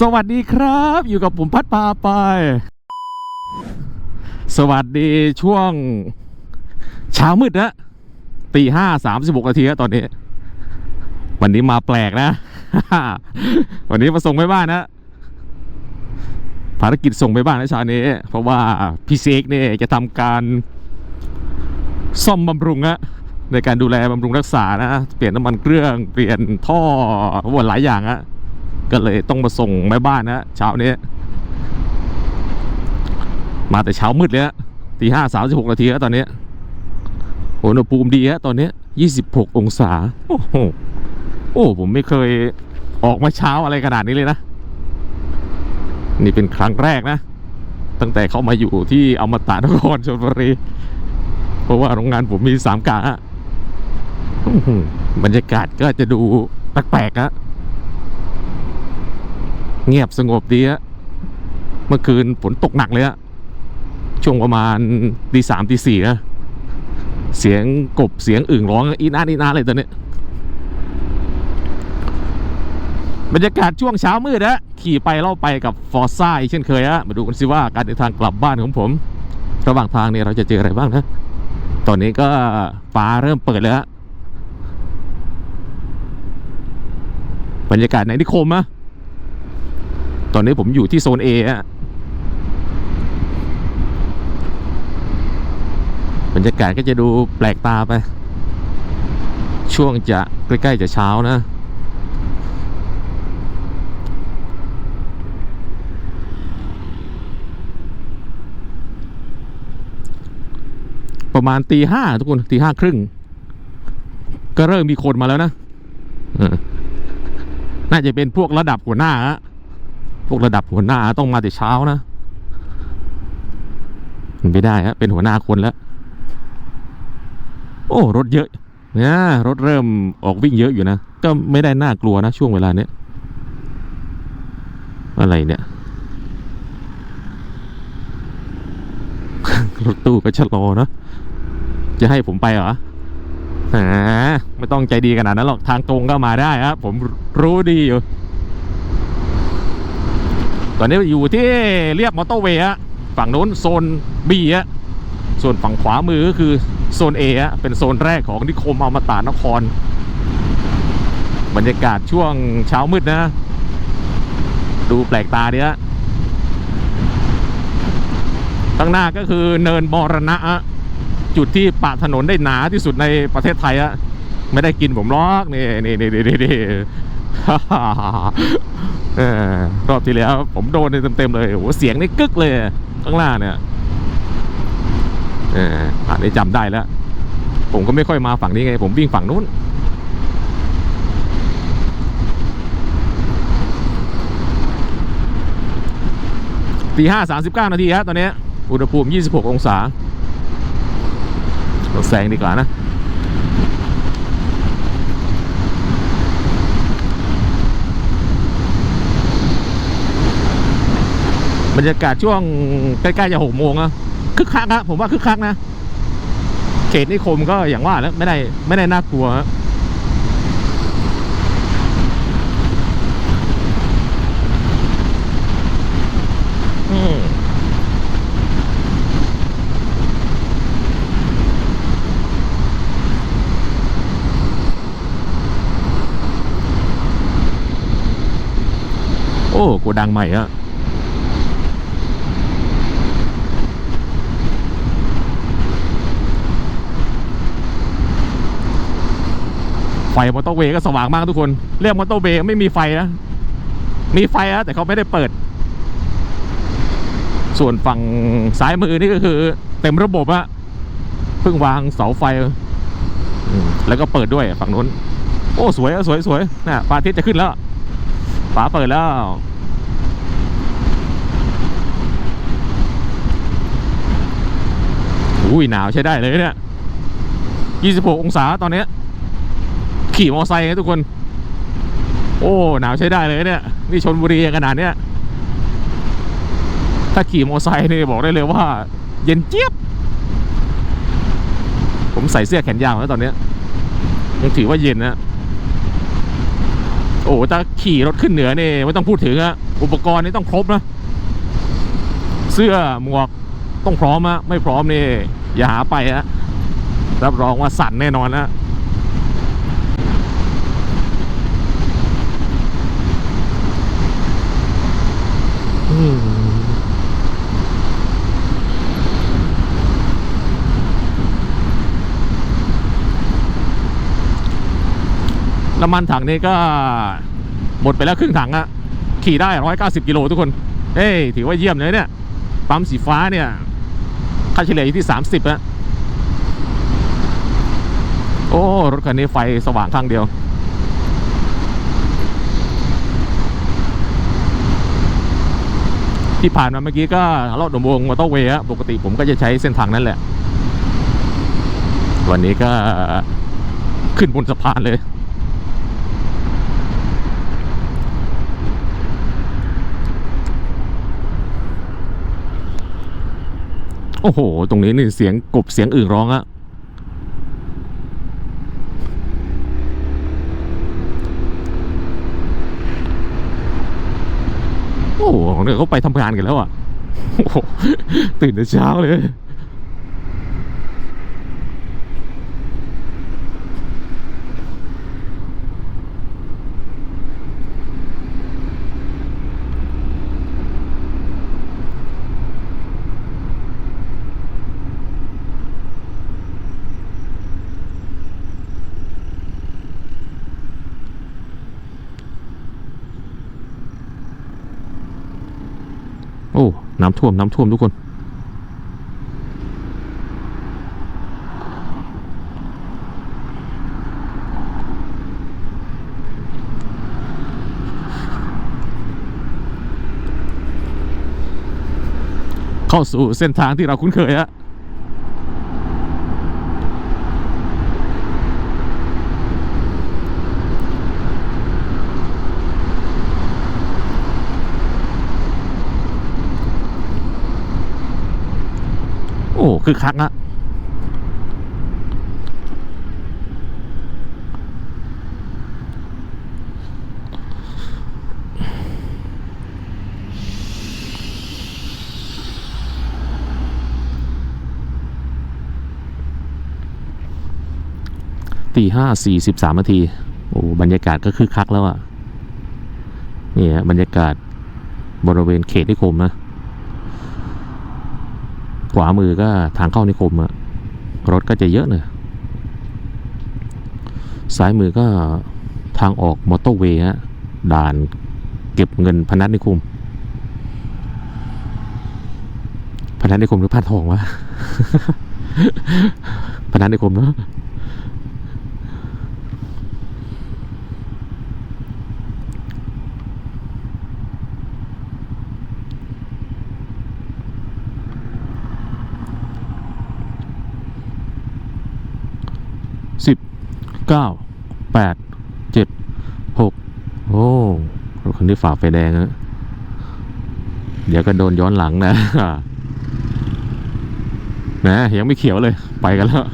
สวัสดีครับ อยู่กับผมพัดพาไป สวัสดีช่วงเช้ามืดนะตีห้าสามสิบหกนาทีตอนนี้ วันนี้มาแปลกนะ วันนี้มาส่งไปบ้านนะ ภารกิจส่งไปบ้านนะเช้านี้ เพราะว่าพี่เซกเนี่ยจะทำการซ่อมบำรุงอะในการดูแลบำรุงรักษานะ เปลี่ยนน้ำมันเครื่อง เปลี่ยนท่อวนหลายอย่างอะ ก็เลยต้องมาส่งแม่บ้านนะเช้านี้ มาแต่เช้ามืดเลยฮะตีห้าสามสิบหกนาทีแล้วตอนนี้อุณหภูมิดีฮะตอนนี้ยี่สิบหกองศา โอ้โหโอ้ผมไม่เคยออกมาเช้าอะไรขนาดนี้เลยนะ นี่เป็นครั้งแรกนะ ตั้งแต่เข้ามาอยู่ที่อมตะนครชลบุรี เพราะว่าโรงงานผมมีสามกะบรรยากาศก็จะดูแปลกๆฮะ เงียบสงบดีฮะเมื่อคืนฝนตกหนักเลยฮะช่วงประมาณตีสามตีสี่นะเสียงกบเสียงอึ่งร้องอีน่าอีน่าเลยตอนนี้บรรยากาศช่วงเช้ามืดนะขี่ไปเล่าไปกับฟอร์ซ่าอีกเช่นเคยฮะมาดูกันสิว่าการเดินทางกลับบ้านของผม ระหว่างทางเนี่ยเราจะเจออะไรบ้างนะตอนนี้ก็ฟ้าเริ่มเปิดแล้วฮะบรรยากาศในนิคมอะ ตอนนี้ผมอยู่ที่โซน A อะบรรยากาศก็จะดูแปลกตาไป ช่วงจะใกล้ๆจะเช้านะประมาณตีห้าทุกคนตีห้าครึ่ง ก็เริ่มมีคนมาแล้วนะเออน่าจะเป็นพวกระดับหัวหน้าฮะ พวกระดับหัวหน้าต้องมาแต่เช้านะไม่ได้ฮะเป็นหัวหน้าคนแล้ว โอ้ รถเยอะเนี่ยรถเริ่มออกวิ่งเยอะอยู่นะ ก็ไม่ได้น่ากลัวนะช่วงเวลาเนี้ยอะไรเนี่ย รถตู้ก็ชะลอเนะ จะให้ผมไปเหรอไม่ต้องใจดีขนาดนั้นหรอกทางตรงก็มาได้ครับผมรู้ดีอยู่ ตอนนี้อยู่ที่เรียบมอเตอร์เวย์ฮะฝั่งนู้นโซน B ฮะส่วนฝั่งขวามือก็คือโซน A ฮะเป็นโซนแรกของนิคมอมตะนคร บรรยากาศช่วงเช้ามืดนะ ดูแปลกตาดีฮะข้างหน้าก็คือเนินมรณะ จุดที่ปะถนนได้หนาที่สุดในประเทศไทยอะไม่ได้กินผมหรอกนี่นี่นี่นี่นี่ เออรอบที่แล้วผมโดนเต็มๆเลยโอ้โหเสียงนี่กึกเลยข้างล่างเนี่ยเอออันนี้จำได้แล้ว ผมก็ไม่ค่อยมาฝั่งนี้ไง ผมวิ่งฝั่งนู้นตีห้าสามสิบเก้านาทีครับตอนนี้ อุณหภูมิ26องศาเราแซงดีกว่านะ บรรยากาศช่วงใกล้ๆจะหกโมงอะคึกคักนะผมว่าคึกคักนะเขตนิคมก็อย่างว่าแล้วไม่ได้ไม่ได้น่ากลัวฮะโอ้โกดังใหม่อะ ฟมอเตอร์เวย์ก็สว่างมากทุกคน เรียกมอเตอร์เวย์ไม่มีไฟนะ มีไฟนะแต่เขาไม่ได้เปิด ส่วนฝั่งซ้ายมือนี่ก็คือ เต็มระบบอะเพิ่งวางเสาไฟ แล้วก็เปิดด้วยฝั่งนู้น โอ้สวยอะสวยสวยน่ะพระอาทิตย์จะขึ้นแล้วฝาเปิดแล้วอุ้ยหนาวใช้ได้เลยเนี่ย 26 องศาตอนเนี้ย ขี่มอไซค์ไงทุกคน โอ้หนาวใช้ได้เลยเนี่ยนี่ชนบุรีขนาดเนี้ยถ้าขี่มอไซค์นี่บอกได้เลยว่า เย็นเจี๊ยบ ผมใส่เสื้อแขนยาวแล้วตอนเนี้ยยังถือว่าเย็นนะโอ้ถ้าขี่รถขึ้นเหนือนี่ไม่ต้องพูดถึงอะอุปกรณ์นี่ต้องครบนะเสื้อหมวกต้องพร้อมอะไม่พร้อมนี่อย่าหาไปอะรับรองว่าสั่นแน่นอนนะ น้ำมันถังนี้ก็หมดไปแล้วครึ่งถังอะขี่ได้ 190 กิโลทุกคนเฮ้ย ถือว่าเยี่ยมเลยเนี่ย ปั๊มสีฟ้าเนี่ย ค่าเฉลี่ยอยู่ที่ 30อะโอ้ รถคันนี้ไฟสว่างข้างเดียว ที่ผ่านมาเมื่อกี้ก็ลอดดมวงมอเตอร์เวย์อะปกติผมก็จะใช้เส้นทางนั้นแหละ วันนี้ก็ขึ้นบนสะพานเลย โอ้โห ตรงนี้นี่เสียงกบเสียงอื่นร้องอะโองเนี่ยเขาไปทำงานกันแล้วอะตื่นแต่เช้าเลย โอ้ น้ำท่วมน้ำท่วมทุกคน เข้าสู่เส้นทางที่เราคุ้นเคยฮะ คือคักอะตีห้าสี่สิบสามนาทีโอ้บรรยากาศก็คือคักแล้วอะนี่ฮะบรรยากาศบริเวณเขตนิคมนะ ขวามือก็ทางเข้านิคมอะรถก็จะเยอะเนอะซ้ายมือก็ทางออกมอเตอร์เวย์ฮะด่านเก็บเงินพนัสนิคม พนัสนิคมหรือพานทองวะ พนัสนิคมเนาะสิบ เก้าแปดเจ็ดหกโอ้รถคันนี้ฝ่าไฟแดงนะเดี๋ยวก็โดนย้อนหลังนะนะยังไม่เขียวเลยไปกันแล้ว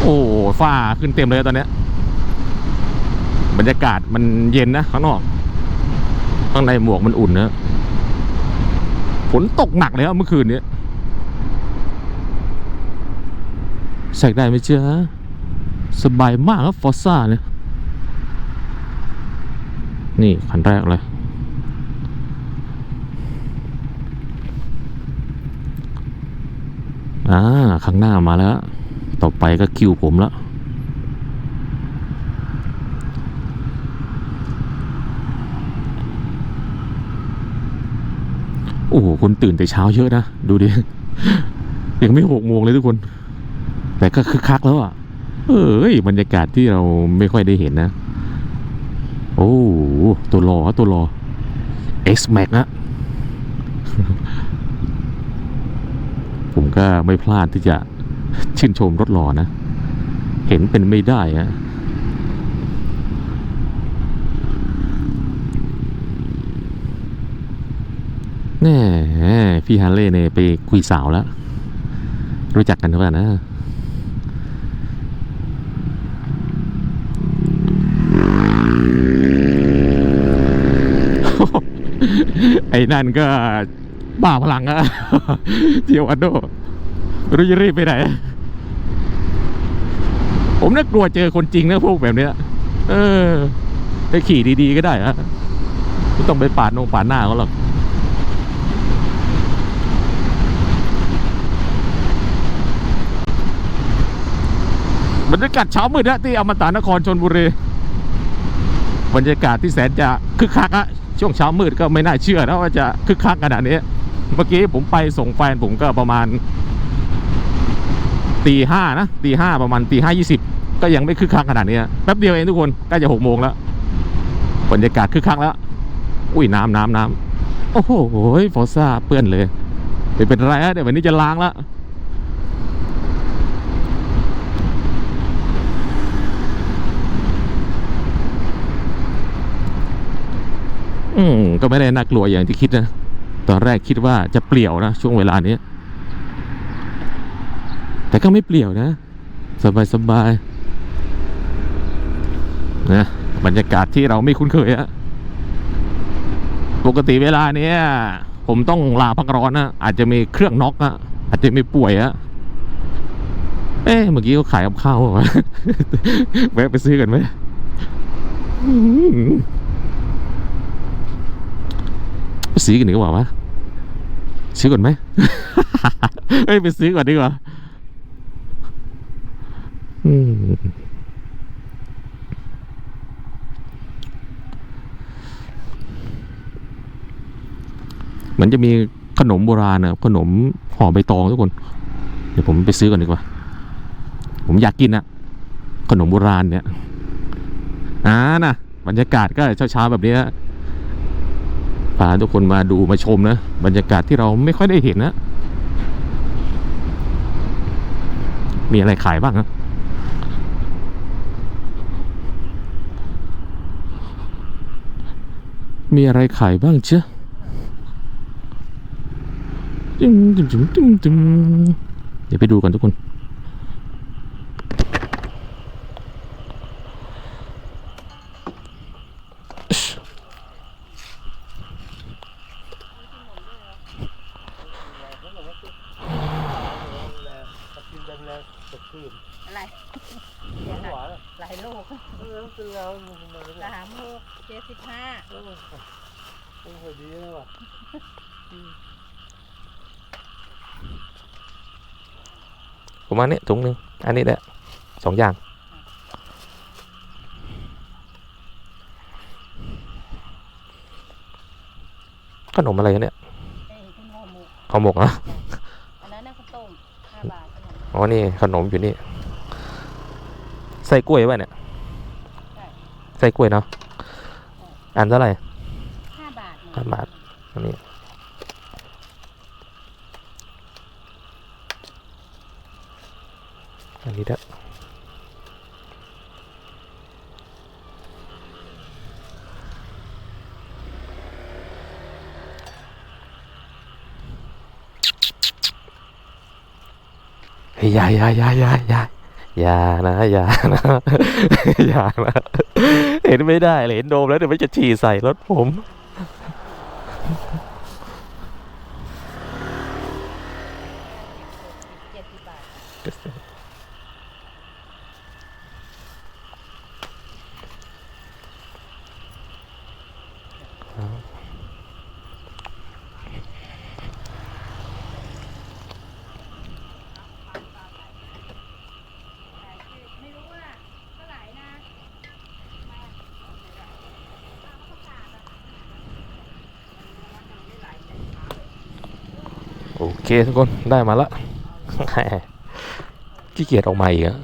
โอ้ฝ้าขึ้นเต็มเลยตอนนี้ บรรยากาศมันเย็นนะข้างนอก ข้างในหมวกมันอุ่นนะฝนตกหนักเลยครับเมื่อคืนนี้ใส่ได้ไหมเจ้าสบายมากครับฟอร์ซ่าเนี่ยนี่คันแรกเลย อ่า ข้างหน้ามาแล้ว ต่อไปก็คิวผมแล้ว อ้โหคนตื่นแต่เช้าเยอะนะ ดูดิ ยังไม่หกโมงเลยทุกคน แต่ก็คึกคักแล้วอะ เอ้ยบรรยากาศที่เราไม่ค่อยได้เห็นนะ โอ้ตัวรอตัวรอ X Max นะ ผมก็ไม่พลาดที่จะชื่นชมรถหล่อนะ เห็นเป็นไม่ได้อะ แน่พี่ฮันเล่เนี่ยไปคุยสาวแล้ว รู้จักกันหรือเปล่านะไอ้นั่นก็บ้าพลังอะเที่ยวอันโดรู้จะรีบไปไหน ผมน่ากลัวเจอคนจริงนะพวกแบบเนี้ย เออไปขี่ดีๆก็ได้ฮะไม่ต้องไปปาดนงปาดหน้าเขาหรอก บรรยากาศเช้ามืดนะที่อมตะนครชนบุรีบรรยากาศที่แสนจะคึกคักอะช่วงเช้ามืดก็ไม่น่าเชื่อนะว่าจะคึกคักขนาดนี้ เมื่อกี้ผมไปส่งแฟนผมก็ประมาณตีห้านะตีห้าประมาณตีห้ายี่สิบก็ยังไม่คึกคักขนาดนี้แป๊บเดียวเองทุกคนใกล้จะหกโมงแล้วบรรยากาศคึกคักแล้ว อุ้ยน้ำน้ำน้ำโอ้โหฟอสซ่าเปื้อนเลยไม่เป็นไรฮะเดี๋ยววันนี้จะล้างแล้ว อืมก็ไม่ได้น่ากลัวอย่างที่คิดนะ ตอนแรกคิดว่าจะเปลี่ยวนะช่วงเวลานี้แต่ก็ไม่เปลี่ยวนะ สบายสบายนะบรรยากาศที่เราไม่คุ้นเคยอะปกติเวลาเนี้ย ผมต้องลาพักร้อนนะอาจจะมีเครื่องน็อกอะอาจจะมีป่วยอะเอ๊ะเมื่อกี้เขาขายกับข้าววะแวะไปซื้อกันไหมอืม ไป ซื้อกันดีกว่าวะซื้อก่อนไหมเอ้ยไปซื้อก่อนดีกว่าอืมมันจะมีขนมโบราณนะขนมห่อใบตองทุกคน เดี๋ยวผมไปซื้อก่อนดีกว่า ผมอยากกินอะขนมโบราณเนี่ยอ่านะบรรยากาศก็เช้าๆแบบนี้ พาทุกคนมาดูมาชมนะ บรรยากาศที่เราไม่ค่อยได้เห็นนะ มีอะไรขายบ้างนะมีอะไรขายบ้างเชียจึมจึมจึมจึมจึมเดี๋ยวไปดูกันทุกคนแรงๆสดชื่น อะไร หวานอะ หลายลูก เออเป็นแล้วมันมาเลย สามลูกเจ็ดสิบห้า เออ โอ้โหดีนะว่ะผมอันนี้ถุงหนึ่งอันนี้แหละสองอย่าง ขนมอะไรกันเนี่ยเอ้ยคุณห่อหมกข้าวหมกอะอันนั้นน่ะข้าวต้มห้าบาทขนมอ๋อนี่ขนมอยู่นี่ ใส่กล้วยป่ะเนี่ย ใส่กล้วยเนาะอันเท่าไหร่ ห้าบาทเนี่ยห้าบาทอันนี้อันนี้ด้วยเฮ้ยอยาอยาอยาอยายาอย่านะอย่านะอย่านะ เห็นไม่ได้เลยเห็นโดมแล้วเดี๋ยวมันจะฉี่ใส่รถผม Mm-hmm. เคทุกคนได้มาละขี้เกียจออกมาอีกอะ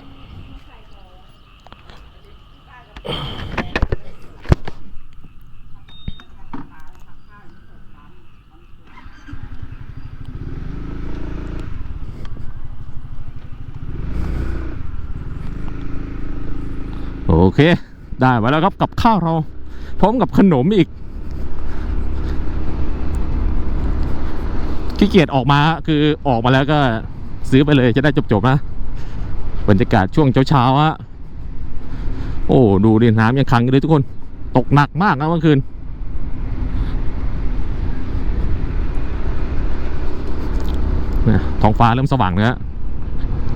โอเค ได้มาแล้วครับกับข้าวเรา พร้อมกับขนมอีก เกียจออกมาคือออกมาแล้วก็ซื้อไปเลยจะได้จบๆนะบรรยากาศช่วงเช้าๆอะโอ้ดูดิน้ำยังขังเลยทุกคนตกหนักมากนะเมื่อคืนนะท้องฟ้าเริ่มสว่างแล้ว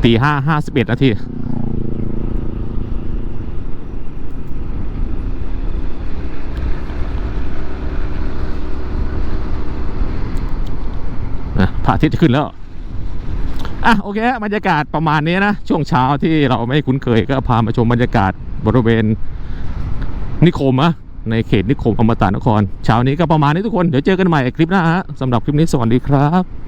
ตีห้าห้าสิบเอ็ดนาที พระอาทิตย์จะขึ้นแล้ว อะโอเคบรรยากาศประมาณนี้นะ ช่วงเช้าที่เราไม่คุ้นเคยก็พามาชมบรรยากาศบริเวณนิคมอะในเขตนิคมอมตะนคร เช้านี้ก็ประมาณนี้ทุกคน เดี๋ยวเจอกันใหม่คลิปหน้าฮะสำหรับคลิปนี้สวัสดีครับ